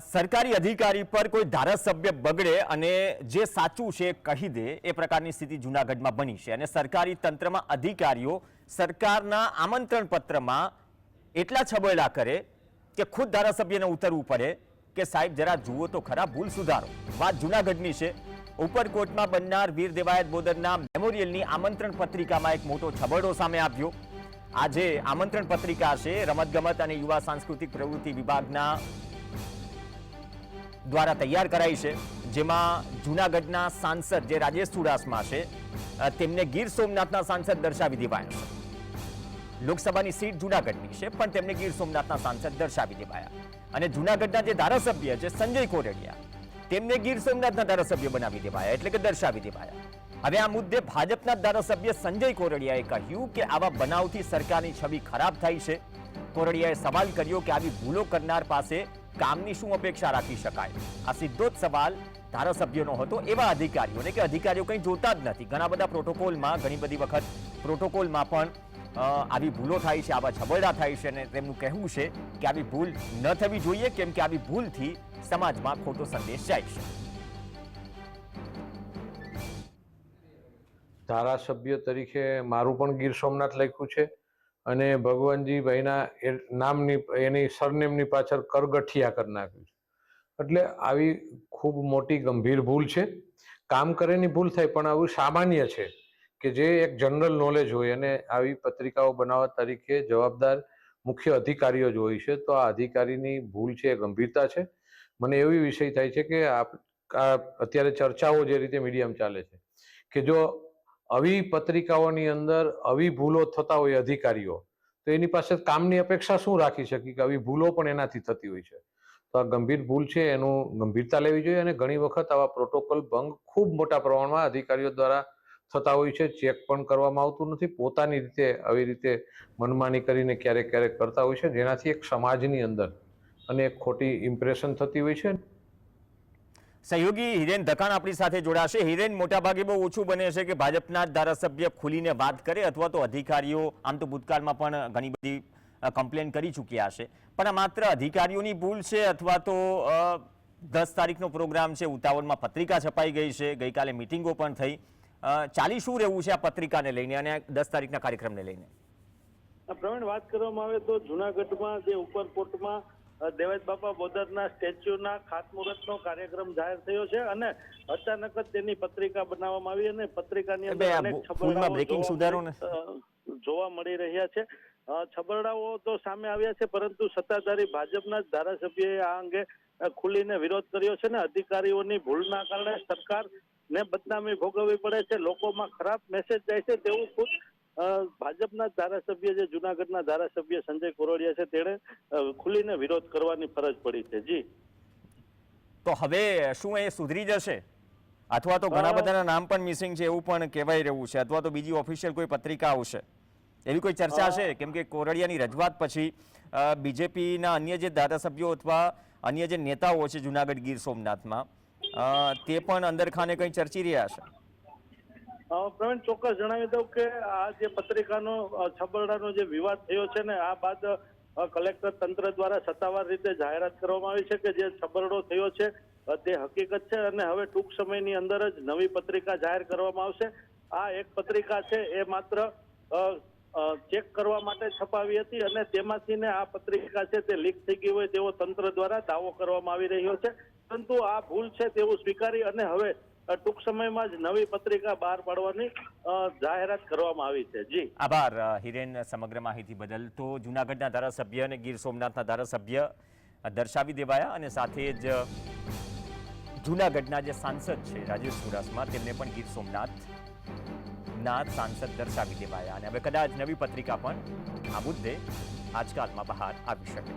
સરકારી અધિકારી પર કોઈ ધારાસભ્ય બગડે અને જે સાચું છે કહી દે, એ પ્રકારની સ્થિતિ જૂનાગઢમાં બની છે. અને સરકારી તંત્રમાં અધિકારીઓ સરકારના આમંત્રણ પત્રમાં એટલા છબરડા કરે કે ખુદ ધારાસભ્યને ઉતરવું પડે કે સાહેબ જરા જુઓ તો ખરા, ભૂલ સુધારો. વાત જૂનાગઢની છે. ઉપરકોટમાં બનનાર વીર દેવાયત બોદરના મેમોરિયલની આમંત્રણ પત્રિકામાં એક મોટો છબરડો સામે આવ્યો. આજે આમંત્રણ પત્રિકા છે રમતગમત અને યુવા સાંસ્કૃતિક પ્રવૃત્તિ વિભાગના દ્વારા તૈયાર કરાઈ છે, જેમાં જૂનાગઢના સાંસદ જે રાજેશ ચુડાસમા છે તેમને ગીર સોમનાથના સાંસદ દર્શાવી દેવાયા છે. લોકસભાની સીટ જૂનાગઢની છે, પણ તેમને ગીર સોમનાથના સાંસદ દર્શાવી દેવાયા. અને જૂનાગઢના જે ધારાસભ્ય છે, સંજય કોરડિયા, તેમને ગીર સોમનાથના ધારાસભ્ય બનાવી દેવાયા, એટલે કે દર્શાવી દેવાયા. હવે આ મુદ્દે ભાજપના ધારાસભ્ય સંજય કોરડિયાએ કહ્યું કે આવા બનાવથી સરકારની છબી ખરાબ થઈ છે. કોરડિયાએ સવાલ કર્યો કે આવી ભૂલો કરનાર પાસે કામની શું અપેક્ષા રાખી શકાય? આ સીધો જ સવાલ ધારાસભ્યોનો હતો. એવા અધિકારીઓને કે અધિકારીઓ કંઈ જોતા જ નથી. ઘણા બધા પ્રોટોકોલમાં, ઘણી બધી વખત પ્રોટોકોલમાં પણ આવી ભૂલો થાય છે, આવા છબરડા થાય છે અને તેમનું કહેવું છે કે આવી ભૂલ ન થવી જોઈએ, કેમ કે આવી ભૂલથી સમાજમાં ખોટો સંદેશ જાય છે. ધારાસભ્ય તરીકે મારું પણ ગીર સોમનાથ લખ્યું છે. અને ભગવાનજીભાઈના નામની, એની સરનેમની પાછળ કરગઠિયા કરી નાખ્યું છે. એટલે આવી ખૂબ મોટી ગંભીર ભૂલ છે. કામ કરેની ભૂલ થાય, પણ આવું સામાન્ય છે કે જે એક જનરલ નોલેજ હોય અને આવી પત્રિકાઓ બનાવવા તરીકે જવાબદાર મુખ્ય અધિકારીઓ જ હોય છે, તો આ અધિકારીની ભૂલ છે, એ ગંભીરતા છે. મને એવી વિષય થાય છે કે આપ અત્યારે ચર્ચાઓ જે રીતે મીડિયામાં ચાલે છે કે જો આવી પત્રિકાઓની અંદર આવી ભૂલો થતા હોય અધિકારીઓ, તો એની પાસે કામની અપેક્ષા શું રાખી શકી કે આવી ભૂલો પણ એનાથી થતી હોય છે? તો આ ગંભીર ભૂલ છે, એનું ગંભીરતા લેવી જોઈએ અને ઘણી વખત આવા પ્રોટોકોલ ભંગ ખૂબ મોટા પ્રમાણમાં અધિકારીઓ દ્વારા થતા હોય છે, ચેક પણ કરવામાં આવતું નથી, પોતાની રીતે આવી રીતે મનમાની કરીને ક્યારેક ક્યારેક કરતા હોય છે, જેનાથી એક સમાજની અંદર અને એક ખોટી ઇમ્પ્રેશન થતી હોય છે. સહયોગી હિરેન ધકાન આપણી સાથે જોડાશે. હિરેન, મોટાભાગે બહુ ઓછું બને છે કે ભાજપના ધારાસભ્ય ખુલીને વાત કરે અથવા તો અધિકારીઓ, આમ તો ભૂતકાળમાં પણ ઘણી બધી કમ્પ્લેન કરી ચૂક્યા છે. પણ આ માત્ર અધિકારીઓની ભૂલ છે અથવા તો દસ તારીખનો પ્રોગ્રામ છે, ઉતાવળમાં પત્રિકા છપાઈ ગઈ છે, ગઈકાલે મિટિંગો પણ થઈ. ચાલી શું રહેવું છે આ પત્રિકાને લઈને અને દસ તારીખના કાર્યક્રમને લઈને? પ્રવીણ, વાત કરવામાં આવે તો જુનાગઢમાં જે ઉપરકોટમાં અ, બાપા બોદરના સ્ટેચ્યુના ખાતમુહૂર્તનો કાર્યક્રમ જાહેર થયો છે અને અચાનક જ તેની પત્રિકા બનાવવામાં આવી અને પત્રિકાની અંદર અનેક છબરડાઓ જોવા મળી- રહ્યા છે. છબરડાઓ તો સામે આવ્યા છે પરંતુ સત્તાધારી ભાજપના જ ધારાસભ્યએ આ અંગે ખુલીને વિરોધ કર્યો છે ને અધિકારીઓની ભૂલના કારણે સરકાર ને બદનામી ભોગવવી પડે છે લોકોમાં ખરાબ મેસેજ જાય છે તેવું ખુદ ભાજપના ધારાસભ્ય જે જુનાગઢના ધારાસભ્ય સંજય કોરોડિયા છે તેણે ખુલીને વિરોધ કરવાની ફરજ પડી છે. જી. તો હવે શું એ સુધરી જશે? અથવા તો ઘણા બધાના નામ પણ મિસિંગ છે એવું પણ કહેવાય રહ્યું છે. અથવા તો બીજી ઓફિશિયલ કોઈ પત્રિકા આવશે? એવી કોઈ ચર્ચા છે? કેમ કે કોરડિયાની રજૂઆત પછી બીજેપીના અન્ય જે ધારાસભ્યો અથવા અન્ય જે નેતાઓ છે જુનાગઢ ગીર સોમનાથમાં તે પણ અંદર ખાને કંઈ ચર્ચી રહ્યા છે? પ્રવીણ, ચોક્કસ જણાવી દઉં કે આ જે પત્રિકાનો છબરડાનો જે વિવાદ થયો છે ને, આ બાદ કલેક્ટર તંત્ર દ્વારા સત્તાવાર રીતે જાહેરાત કરવામાં આવી છે કે જે છબરડો થયો છે તે હકીકત છે અને હવે ટૂંક સમયની અંદર જ નવી પત્રિકા જાહેર કરવામાં આવશે. આ એક પત્રિકા છે, એ માત્ર ચેક કરવા માટે છપાવી હતી અને તેમાંથી ને આ પત્રિકા છે તે લીક થઈ ગઈ હોય તેવો તંત્ર દ્વારા દાવો કરવામાં આવી રહ્યો છે. પરંતુ આ ભૂલ છે તેવું સ્વીકારી અને હવે ટૂંક સમયમાં જ નવી પત્રિકા બહાર પાડવાની જાહેરાત કરવામાં આવી છે. જી. આભાર હિરેન સમગ્ર માહિતી બદલ. તો જુનાગઢના ધારાસભ્ય અને ગીર સોમનાથના ધારાસભ્ય દર્શાવી દેવાયા અને સાથે જ જુનાગઢના જે સાંસદ છે, રાજેશ ચુડાસમા, તેમને પણ ગીર સોમનાથ ના સાંસદ દર્શાવી દેવાયા. અને હવે કદાચ નવી પત્રિકા પણ આ મુદ્દે આજકાલમાં બહાર આવી શકે.